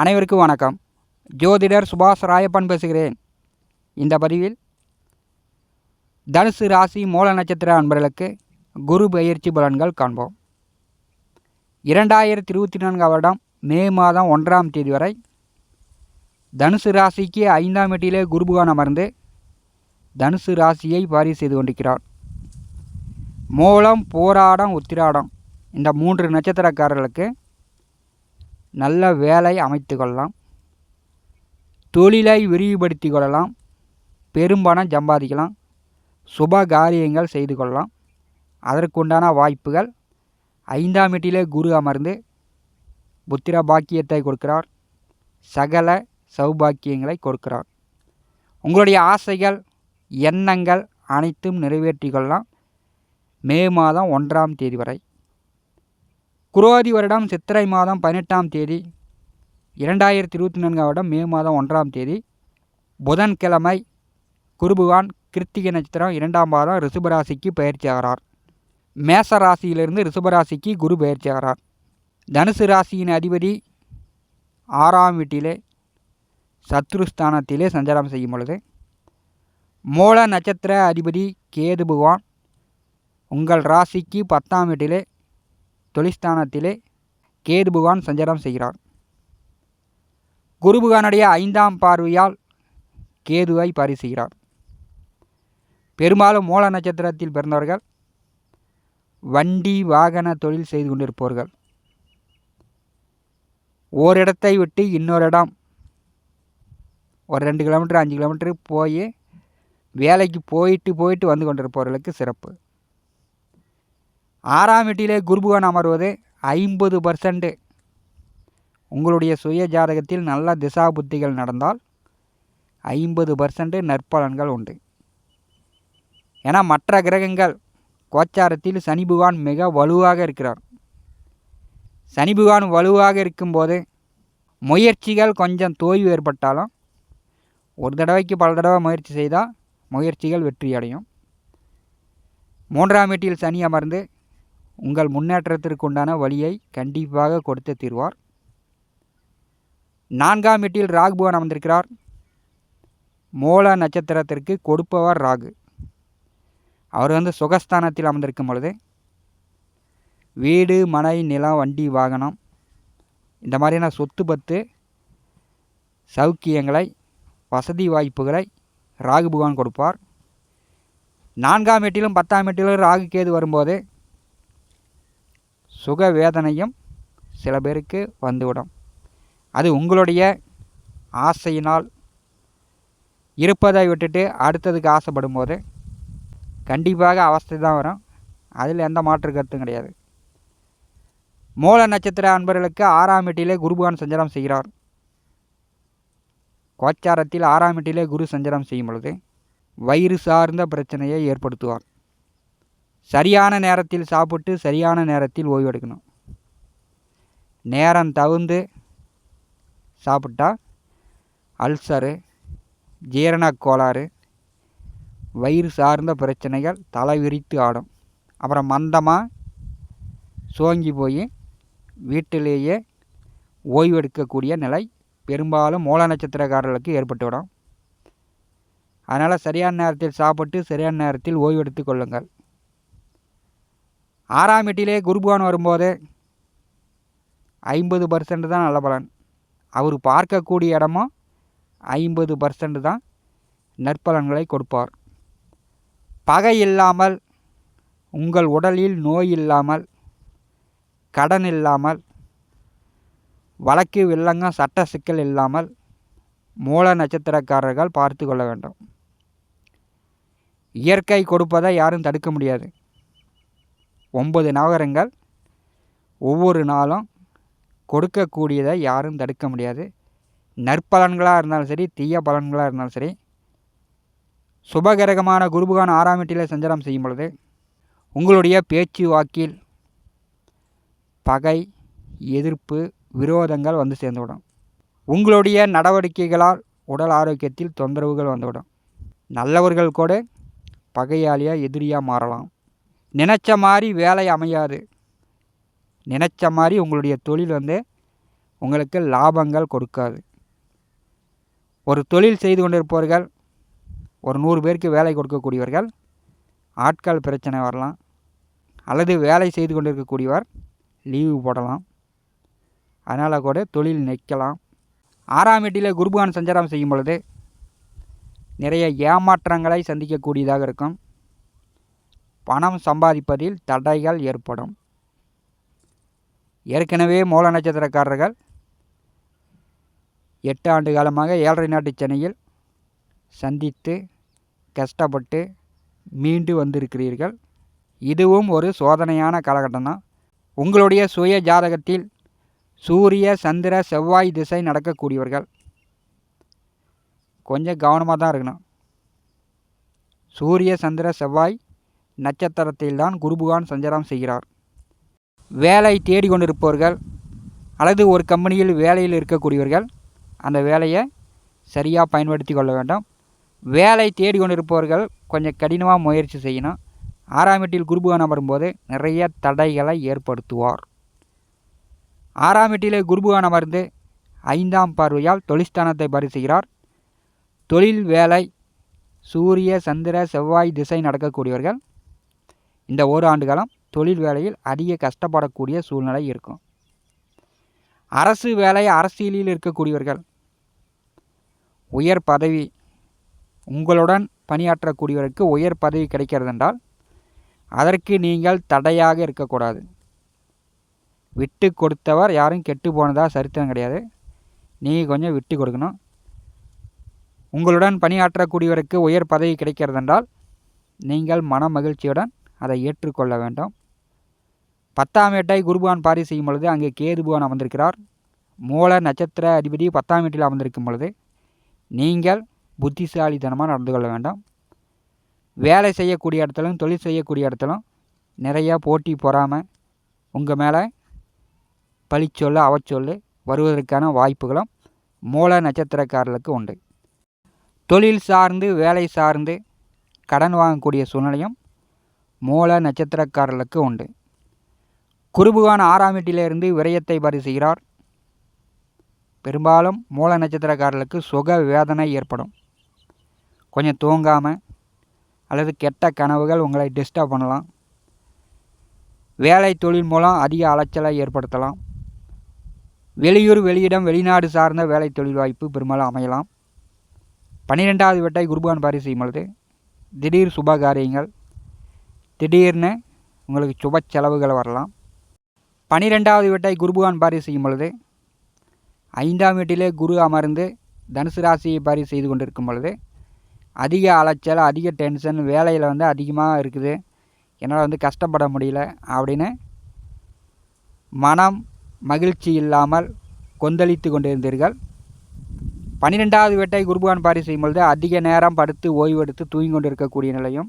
அனைவருக்கும் வணக்கம். ஜோதிடர் சுபாஷ் ராயப்பன் பேசுகிறேன். இந்த பதிவில் தனுசு ராசி மூல நட்சத்திர அன்பர்களுக்கு குரு பயிற்சி பலன்கள் காண்போம். இரண்டாயிரத்தி இருபத்தி நான்காம் வருடம் மே மாதம் ஒன்றாம் தேதி வரை தனுசு ராசிக்கு ஐந்தாம் வீட்டிலே குருபுகான் அமர்ந்து தனுசு ராசியை பாரி செய்து கொண்டிருக்கிறார். மூலம் போராடம் உத்திராடம் இந்த மூன்று நட்சத்திரக்காரர்களுக்கு நல்ல வேலை அமைத்து கொள்ளலாம். தொழிலை விரிவுபடுத்தி கொள்ளலாம். பெரும்பணம் சம்பாதிக்கலாம். சுப காரியங்கள் செய்து கொள்ளலாம். அதற்குண்டான வாய்ப்புகள். ஐந்தாம் வீட்டிலே குரு அமர்ந்து புத்திர பாக்கியத்தை கொடுக்கிறார். சகல சௌபாக்கியங்களை கொடுக்கிறார். உங்களுடைய ஆசைகள் எண்ணங்கள் அனைத்தும் நிறைவேற்றி கொள்ளலாம். மே மாதம் ஒன்றாம் தேதி வரை. குரோதி வருடம் சித்திரை மாதம் பதினெட்டாம் தேதி இரண்டாயிரத்தி இருபத்தி நான்காம் வருடம் மே மாதம் ஒன்றாம் தேதி புதன்கிழமை குருபுவான் கிருத்திகை நட்சத்திரம் இரண்டாம் மாதம் ரிஷபராசிக்கு பயிற்சி ஆகிறார். மேச ராசியிலிருந்து ரிஷபராசிக்கு குரு பயிற்சி ஆகிறார். தனுசு ராசியின் அதிபதி ஆறாம் வீட்டிலே சத்ருஸ்தானத்திலே சஞ்சாரம் செய்யும் பொழுது மூல நட்சத்திர அதிபதி கேது பகவான் உங்கள் ராசிக்கு பத்தாம் வீட்டிலே தொழிஸ்தானத்திலே கேதுபகவான் சஞ்சாரம் செய்கிறார். குருபுகானுடைய ஐந்தாம் பார்வையால் கேதுவை பரிசுகிறார் பெரும்பாலும் மூல நட்சத்திரத்தில் பிறந்தவர்கள் வண்டி வாகன தொழில் செய்து கொண்டிருப்பவர்கள். ஓரிடத்தை விட்டு இன்னொரு இடம் ஒரு ரெண்டு கிலோமீட்டர் அஞ்சு கிலோமீட்டர் போய் வேலைக்கு போயிட்டு போயிட்டு வந்து கொண்டிருப்பவர்களுக்கு சிறப்பு. ஆறாம் வீட்டிலே குருபுவன் அமர்வது ஐம்பது பர்சன்ட்டு உங்களுடைய சுய ஜாதகத்தில் நல்ல திசா புத்திகள் நடந்தால் ஐம்பது பர்சன்ட் நற்பலன்கள் உண்டு. ஏன்னா மற்ற கிரகங்கள் கோச்சாரத்தில் சனி பகவான் மிக வலுவாக இருக்கிறார். சனி பகவான் வலுவாக இருக்கும்போது முயற்சிகள் கொஞ்சம் தோய்வு ஏற்பட்டாலும் ஒரு தடவைக்கு பல தடவை முயற்சி செய்தால் முயற்சிகள் வெற்றி அடையும் மூன்றாம் வீட்டில் சனி அமர்ந்து உங்கள் முன்னேற்றத்திற்கு உண்டான வழியை கண்டிப்பாக கொடுத்து தீர்வார். நான்காம் வீட்டில் ராகு பகவான் அமர்ந்திருக்கிறார். மூல நட்சத்திரத்திற்கு கொடுப்பவர் ராகு. அவர் வந்து சுகஸ்தானத்தில் அமர்ந்திருக்கும் பொழுது வீடு மனை நிலம் வண்டி வாகனம் இந்த மாதிரியான சொத்து பத்து சௌக்கியங்களை வசதி வாய்ப்புகளை ராகு பகவான் கொடுப்பார். நான்காம் எட்டிலும் பத்தாம் எட்டிலும் ராகு கேது வரும்போது சுக வேதனையும் சில பேருக்கு வந்துவிடும். அது உங்களுடைய ஆசையினால் இருப்பதை விட்டுட்டு அடுத்ததுக்கு ஆசைப்படும் போது கண்டிப்பாக அவஸ்தை தான் வரும். அதில் எந்த மாற்று கருத்தும் கிடையாது. மூல நட்சத்திர அன்பர்களுக்கு ஆறாம் வீட்டிலே குருபகான் சஞ்சாரம் செய்கிறார். கோச்சாரத்தில் ஆறாம் வீட்டிலே குரு சஞ்சாரம் செய்யும் பொழுது வயிறு சார்ந்த பிரச்சனையை ஏற்படுத்துவார். சரியான நேரத்தில் சாப்பிட்டு சரியான நேரத்தில் ஓய்வெடுக்கணும். நேரம் தகுந்து சாப்பிட்டா அல்சரு ஜீரணக் கோளாறு வயிறு சார்ந்த பிரச்சனைகள் தலை விரித்து ஆடும். அப்புறம் மந்தமாக சோங்கி போய் வீட்டிலேயே ஓய்வெடுக்கக்கூடிய நிலை பெரும்பாலும் மூல நட்சத்திரக்காரர்களுக்கு ஏற்பட்டுவிடும். அதனால் சரியான நேரத்தில் சாப்பிட்டு சரியான நேரத்தில் ஓய்வெடுத்து கொள்ளுங்கள். ஆறாம் எட்டிலே குருபவான் வரும்போது ஐம்பது பர்சன்ட் தான் நல்ல பலன். அவர் பார்க்கக்கூடிய இடமும் ஐம்பது பர்சன்ட் தான் நற்பலன்களை கொடுப்பார். பகை இல்லாமல் உங்கள் உடலில் நோய் இல்லாமல் கடன் இல்லாமல் வழக்கு வில்லங்கம் சட்ட சிக்கல் இல்லாமல் மூல நட்சத்திரக்காரர்கள் பார்த்து கொள்ள வேண்டும். இயற்கை கொடுப்பதை யாரும் தடுக்க முடியாது. ஒன்பது நவகரங்கள் ஒவ்வொரு நாளும் கொடுக்கக்கூடியதை யாரும் தடுக்க முடியாது. நற்பலன்களாக இருந்தாலும் சரி தீய பலன்களாக இருந்தாலும் சரி சுபகரகமான குருபுகான் ஆறாம் வீட்டில் சஞ்சாரம் செய்யும் பொழுது உங்களுடைய பேச்சு வாக்கில் பகை எதிர்ப்பு விரோதங்கள் வந்து சேர்ந்துவிடும். உங்களுடைய நடவடிக்கைகளால் உடல் ஆரோக்கியத்தில் தொந்தரவுகள் வந்துவிடும். நல்லவர்கள் கூட பகையாளியாக எதிரியாக மாறலாம். நினச்ச மாதிரி வேலை அமையாது. நினச்ச மாதிரி உங்களுடைய தொழில் வந்து உங்களுக்கு லாபங்கள் கொடுக்காது. ஒரு தொழில் செய்து கொண்டிருப்பவர்கள் ஒரு நூறு பேருக்கு வேலை கொடுக்கக்கூடியவர்கள் ஆட்கள் பிரச்சனை வரலாம். அல்லது வேலை செய்து கொண்டிருக்கக்கூடியவர் லீவு போடலாம். அதனால் கூட தொழில் நிற்கலாம். ஆறாம் வீட்டில் குருபகான் சஞ்சாரம் செய்யும் பொழுது நிறைய ஏமாற்றங்களை சந்திக்கக்கூடியதாக இருக்கும். பணம் சம்பாதிப்பதில் தடைகள் ஏற்படும். ஏற்கனவே மூல நட்சத்திரக்காரர்கள் எட்டு ஆண்டு காலமாக ஏழரை நாட்டு சென்னையில் சந்தித்து கஷ்டப்பட்டு மீண்டு வந்திருக்கிறீர்கள். இதுவும் ஒரு சோதனையான காலகட்டம் தான் உங்களுடைய சுய ஜாதகத்தில் சூரிய சந்திர செவ்வாய் திசை நடக்கக்கூடியவர்கள் கொஞ்சம் கவனமாக தான் இருக்கணும். சூரிய சந்திர செவ்வாய் நட்சத்திரத்தில்தான் குருபுகான் சஞ்சாரம் செய்கிறார். வேலை தேடிக்கொண்டிருப்பவர்கள் அல்லது ஒரு கம்பெனியில் வேலையில் இருக்கக்கூடியவர்கள் அந்த வேலையை சரியாக பயன்படுத்தி கொள்ள வேண்டும். வேலை தேடிக்கொண்டிருப்பவர்கள் கொஞ்சம் கடினமாக முயற்சி செய்யணும். ஆறாம் வீட்டில் குருபுகான் அமரும்போது நிறைய தடைகளை ஏற்படுத்துவார். ஆறாம் வீட்டிலே குருபுகான் அமர்ந்து ஐந்தாம் பார்வையால் தொழிற்ஸ்தானத்தை பரிசுகிறார் தொழில் வேலை சூரிய சந்திர செவ்வாய் திசை நடக்கக்கூடியவர்கள் இந்த ஒரு ஆண்டுகாலம் தொழில் வேலையில் அதிக கஷ்டப்படக்கூடிய சூழ்நிலை இருக்கும். அரசு வேலை அரசியலில் இருக்கக்கூடியவர்கள் உயர் பதவி உங்களுடன் பணியாற்றக்கூடியவருக்கு உயர் பதவி கிடைக்கிறது என்றால் அதற்கு நீங்கள் தடையாக இருக்கக்கூடாது. விட்டு கொடுத்தவர் யாரும் கெட்டு போனதாக சரித்திரம் கிடையாது. நீங்கள் கொஞ்சம் விட்டு கொடுக்கணும். உங்களுடன் பணியாற்றக்கூடியவருக்கு உயர் பதவி கிடைக்கிறதென்றால் நீங்கள் மன மகிழ்ச்சியுடன் அதை ஏற்றுக்கொள்ள வேண்டும். பத்தாம் வீட்டை குருபவான் பாரி செய்யும் பொழுது அங்கே கேதுபுவான் அமர்ந்திருக்கிறார். மூல நட்சத்திர அதிபதி பத்தாம் வீட்டில் அமர்ந்திருக்கும் பொழுது நீங்கள் புத்திசாலித்தனமாக நடந்து கொள்ள வேண்டாம். வேலை செய்யக்கூடிய இடத்துலும் தொழில் செய்யக்கூடிய இடத்துலும் நிறையா போட்டி பொறாமல் உங்கள் மேலே பழிச்சொல்லு அவச்சொல்லு வருவதற்கான வாய்ப்புகளும் மூல நட்சத்திரக்காரர்களுக்கு உண்டு. தொழில் சார்ந்து வேலை சார்ந்து கடன் வாங்கக்கூடிய சூழ்நிலையும் மூல நட்சத்திரக்காரர்களுக்கு உண்டு. குருபுகான் ஆறாம் வீட்டிலிருந்து விரயத்தை பரிசுகிறார். பெரும்பாலும் மூல நட்சத்திரக்காரர்களுக்கு சுக வேதனை ஏற்படும். கொஞ்சம் தூங்காமல் அல்லது கெட்ட கனவுகள் உங்களை டிஸ்டர்ப் பண்ணலாம். வேலை தொழில் மூலம் அதிக அலைச்சலை ஏற்படுத்தலாம். வெளியூர் வெளியிடம் வெளிநாடு சார்ந்த வேலை தொழில் வாய்ப்பு பெரும்பாலும் அமையலாம். பன்னிரெண்டாவது வெட்டை குருபான் பாரி செய்யும் பொழுது திடீர் சுப காரியங்கள் திடீர்னு உங்களுக்கு சுப செலவுகள் வரலாம். பனிரெண்டாவது வீட்டை குருபகான் பாரி செய்யும் பொழுது ஐந்தாம் வீட்டிலே குரு அமர்ந்து தனுசு ராசியை பாரி செய்து கொண்டிருக்கும் பொழுது அதிக அலைச்சல் அதிக டென்ஷன் வேலையில் வந்து அதிகமாக இருக்குது. என்னால் வந்து கஷ்டப்பட முடியல அப்படின்னு மனம் மகிழ்ச்சி இல்லாமல் கொந்தளித்து கொண்டிருந்தீர்கள். பன்னிரெண்டாவது வேட்டை குருபுகான் பாரி செய்யும் பொழுது அதிக நேரம் படுத்து ஓய்வெடுத்து தூங்கி கொண்டிருக்கக்கூடிய நிலையும்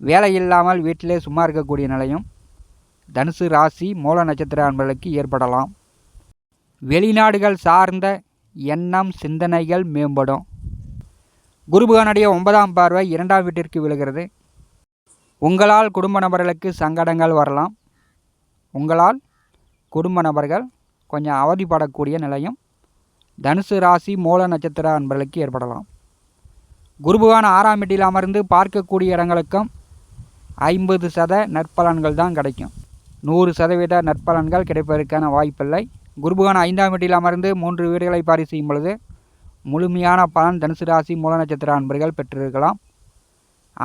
வேலை இல்லாமல் வீட்டிலே சும்மா இருக்கக்கூடிய நிலையும் தனுசு ராசி மூல நட்சத்திர அன்பர்களுக்கு ஏற்படலாம். வெளிநாடுகள் சார்ந்த எண்ணம் சிந்தனைகள் மேம்படும். குருபகனுடைய ஒன்பதாம் பார்வை இரண்டாம் வீட்டிற்கு விழுகிறது. உங்களால் குடும்ப நபர்களுக்கு சங்கடங்கள் வரலாம். உங்களால் குடும்ப நபர்கள் கொஞ்சம் அவதிப்படக்கூடிய நிலையும் தனுசு ராசி மூல நட்சத்திர அன்பர்களுக்கு ஏற்படலாம். குருபகான் ஆறாம் வீட்டில் அமர்ந்து பார்க்கக்கூடிய இடங்களுக்கும் ஐம்பது சத நற்பலன்கள் தான் கிடைக்கும். நூறு சதவீத நற்பலன்கள் கிடைப்பதற்கான வாய்ப்பில்லை. குருபகான் ஐந்தாம் வீட்டில் அமர்ந்து மூன்று வீடுகளை பாரி செய்யும் பொழுது முழுமையான பலன் தனுசு ராசி மூல நட்சத்திர அன்பர்கள் பெற்றிருக்கலாம்.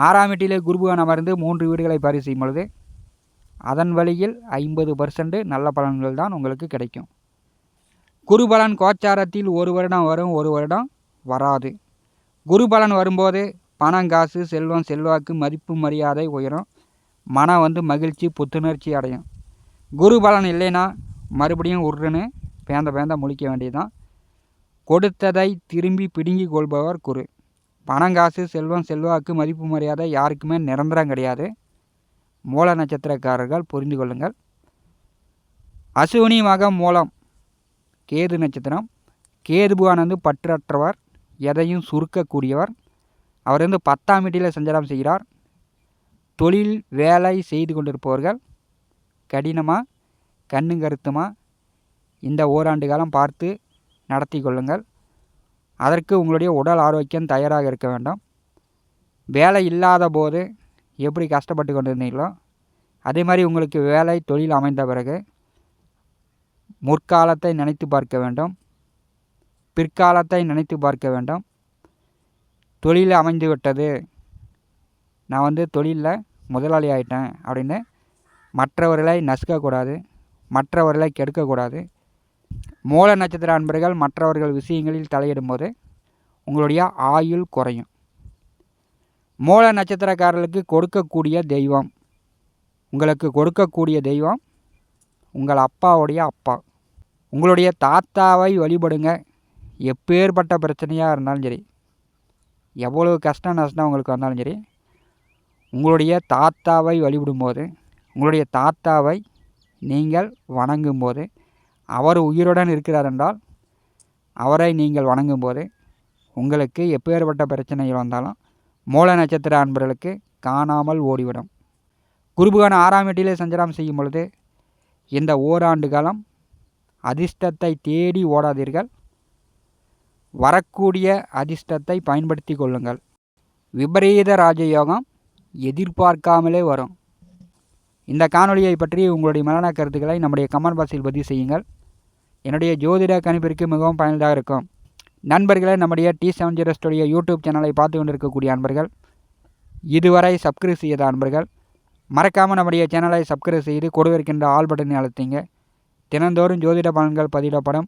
ஆறாம் வீட்டிலே குருபகான் அமர்ந்து மூன்று வீடுகளை பாரி செய்யும் பொழுது அதன் வழியில் ஐம்பது பர்சன்ட் நல்ல பலன்கள் தான் உங்களுக்கு கிடைக்கும். குருபலன் கோச்சாரத்தில் ஒரு வருடம் வரும் ஒரு வருடம் வராது. குருபலன் வரும்போது பணம் காசு செல்வம் செல்வாக்கு மதிப்பு மரியாதை உயரும். மனம் வந்து மகிழ்ச்சி புத்துணர்ச்சி அடையும். குரு பலன் இல்லைன்னா மறுபடியும் உருன்னு பேந்த பேந்த முழிக்க வேண்டியதுதான். கொடுத்ததை திரும்பி பிடுங்கி கொள்பவர் குரு. பணம் காசு செல்வம் செல்வாக்கு மதிப்பு மரியாதை யாருக்குமே நிரந்தரம் கிடையாது. மூல நட்சத்திரக்காரர்கள் புரிந்து கொள்ளுங்கள். அசுவினி மகம் மூலம் கேது நட்சத்திரம். கேதுபுவானந்து பற்றற்றவர் எதையும் சுருக்கக்கூடியவர். அவர் வந்து பத்தாம் வீட்டில் சஞ்சாரம் செய்கிறார். தொழில் வேலை செய்து கொண்டிருப்பவர்கள் கடினமாக கண்ணும் கருத்துமாக இந்த ஓராண்டு காலம் பார்த்து நடத்தி கொள்ளுங்கள். அதற்கு உங்களுடைய உடல் ஆரோக்கியம் தயாராக இருக்க வேண்டும். வேலை இல்லாத போது எப்படி கஷ்டப்பட்டு கொண்டிருந்தீங்களோ அதே மாதிரி உங்களுக்கு வேலை தொழில் அமைந்த பிறகு முற்காலத்தை நினைத்து பார்க்க வேண்டும். பிற்காலத்தை நினைத்து பார்க்க வேண்டும். தொழில் அமைந்து விட்டது. நான் வந்து தொழிலில் முதலாளி ஆகிட்டேன் அப்படின்னு மற்றவர்களை நசுக்கக்கூடாது மற்றவர்களை கெடுக்கக்கூடாது. மூல நட்சத்திர அன்பர்கள் மற்றவர்கள் விஷயங்களில் தலையிடும்போது உங்களுடைய ஆயுள் குறையும். மூல நட்சத்திரக்காரர்களுக்கு கொடுக்கக்கூடிய தெய்வம் உங்களுக்கு கொடுக்கக்கூடிய தெய்வம் உங்கள் அப்பாவுடைய அப்பா. உங்களுடைய தாத்தாவை வழிபடுங்க. எப்பேற்பட்ட பிரச்சனையாக இருந்தாலும் சரி. எவ்வளவு கஷ்டம் நஷ்டம் உங்களுக்கு வந்தாலும் சரி உங்களுடைய தாத்தாவை வழிபடும்போது உங்களுடைய தாத்தாவை நீங்கள் வணங்கும்போது அவர் உயிருடன் இருக்கிறார் என்றால் அவரை நீங்கள் வணங்கும்போது உங்களுக்கு எப்பேற்பட்ட பிரச்சனைகள் வந்தாலும் மூல நட்சத்திர அன்பர்களுக்கு காணாமல் ஓடிவிடும். குருபுகான ஆறாம் வீட்டிலே சஞ்சலம் செய்யும் பொழுது இந்த ஓராண்டு காலம் அதிர்ஷ்டத்தை தேடி ஓடாதீர்கள். வரக்கூடிய அதிர்ஷ்டத்தை பயன்படுத்தி கொள்ளுங்கள். விபரீத ராஜயோகம் எதிர்பார்க்காமலே வரும். இந்த காணொலியை பற்றி உங்களுடைய மரண கருத்துக்களை நம்முடைய கமெண்ட் பாக்ஸில் பதிவு செய்யுங்கள். என்னுடைய ஜோதிட கணிப்பிற்கு மிகவும் பயனுள்ளதாக இருக்கும். நண்பர்களே நம்முடைய T seven zero studio YouTube சேனலை பார்த்து கொண்டிருக்கக்கூடிய அன்பர்கள் இதுவரை சப்ஸ்கிரைப் செய்த அன்பர்கள் மறக்காமல் நம்முடைய சேனலை சப்ஸ்கிரைப் செய்து கொடுவிருக்கின்ற ஆல் பட்டனை அழுத்திங்க. தினந்தோறும் ஜோதிட பலன்கள் பதிவிடப்படும்.